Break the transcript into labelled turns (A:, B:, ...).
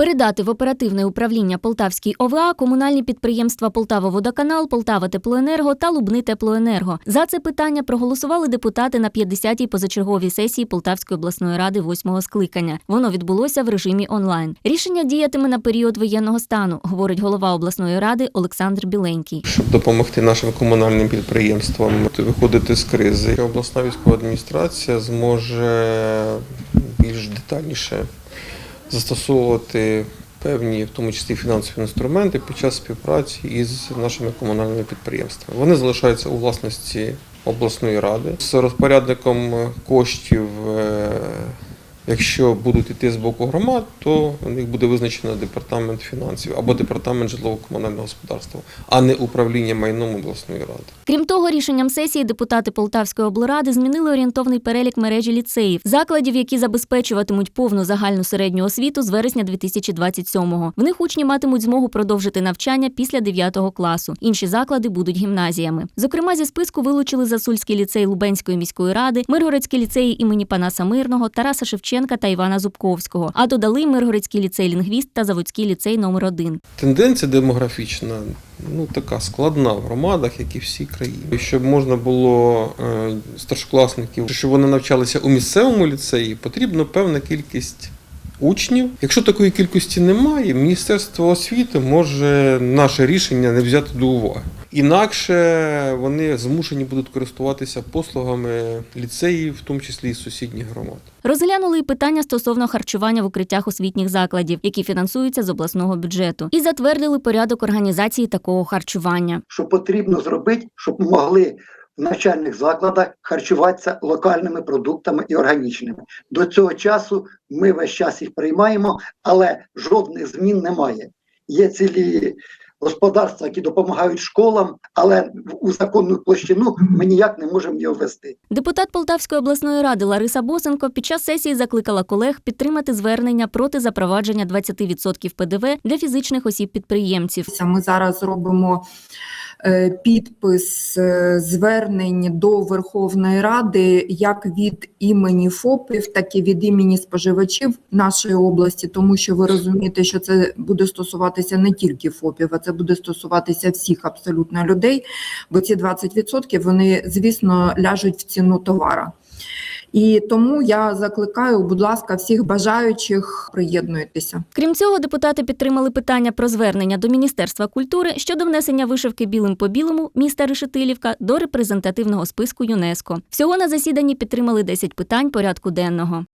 A: Передати в оперативне управління Полтавській ОВА комунальні підприємства Полтава-Водоканал, Полтава Теплоенерго та Лубни Теплоенерго. За це питання проголосували депутати на 50-й позачерговій сесії Полтавської обласної ради 8-го скликання. Воно відбулося в режимі онлайн. Рішення діятиме на період воєнного стану, говорить голова обласної ради Олександр Біленький.
B: щоб допомогти нашим комунальним підприємствам виходити з кризи. Обласна військова адміністрація зможе більш детальніше застосовувати певні, в тому числі фінансові інструменти під час співпраці із нашими комунальними підприємствами. Вони залишаються у власності обласної ради з розпорядником коштів. Якщо будуть йти з боку громад, то у них буде визначено департамент фінансів або департамент житлово-комунального господарства, а не управління майном обласної ради.
A: Крім того, рішенням сесії депутати Полтавської облради змінили орієнтовний перелік мережі ліцеїв, закладів, які забезпечуватимуть повну загальну середню освіту з вересня 2027-го. В них учні матимуть змогу продовжити навчання після 9 класу. Інші заклади будуть гімназіями. Зокрема, зі списку вилучили Засульський ліцей Лубенської міської ради, Миргородський ліцей імені Панаса Мирного, Тараса Шевченка та Івана Зубковського. А додали Миргородський ліцей Лінгвіст та Заводський ліцей номер 1
B: Тенденція демографічна ну така складна в громадах, як і всій країні. Щоб можна було е, старшокласників, щоб вони навчалися у місцевому ліцеї, потрібна певна кількість учнів. Якщо такої кількості немає, Міністерство освіти може наше рішення не взяти до уваги. Інакше вони змушені будуть користуватися послугами ліцеїв, в тому числі і сусідніх громад.
A: Розглянули і питання стосовно харчування в укриттях освітніх закладів, які фінансуються з обласного бюджету, і затвердили порядок організації такого харчування.
C: що потрібно зробити, щоб могли в навчальних закладах харчуватися локальними продуктами і органічними. До цього часу ми весь час їх приймаємо, але жодних змін немає. Є цілі господарства, які допомагають школам, але в- у законну площину ми ніяк не можемо його ввести.
A: Депутат Полтавської обласної ради Лариса Босенко під час сесії закликала колег підтримати звернення проти запровадження 20% ПДВ для фізичних осіб-підприємців.
D: Ми зараз робимо підпис е, звернень до Верховної Ради як від імені ФОПів, так і від імені споживачів нашої області, тому що ви розумієте, що це буде стосуватися не тільки ФОПів, а це буде стосуватися всіх абсолютно людей, бо ці 20% вони, звісно, ляжуть в ціну товара. І тому я закликаю, будь ласка, всіх бажаючих приєднуйтеся.
A: Крім цього, депутати підтримали питання про звернення до Міністерства культури щодо внесення вишивки білим по білому міста Решетилівка до репрезентативного списку ЮНЕСКо. Всього на засіданні підтримали 10 питань порядку денного.